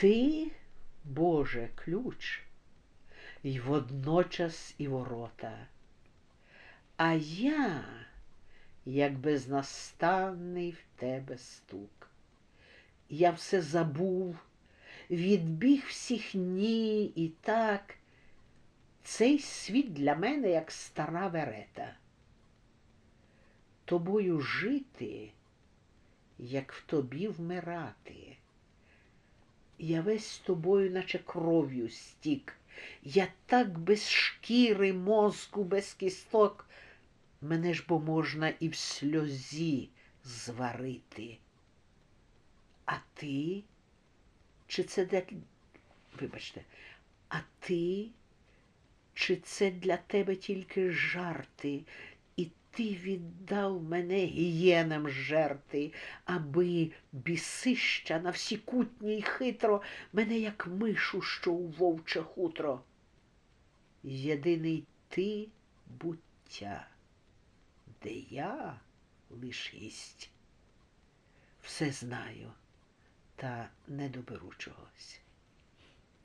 Ти, Боже, ключ, і водночас і ворота. А я, як безнастанний в тебе стук. Я все забув, відбіг всіх ні і так. Цей світ для мене як стара верета. Тобою жити, як в тобі вмирати. Я весь з тобою, наче кров'ю стік. Я так без шкіри, мозку, без кісток. Мене ж бо можна і в сльозі зварити. А ти? Чи це для... Вибачте, а ти? Чи це для тебе тільки жарти, ти віддав мене гієнам жерти, аби бісища на всі кутні й хитро мене, як мишу, що у вовче хутро. Єдиний ти буття, де я лиш єсть. Все знаю, та не доберу чогось.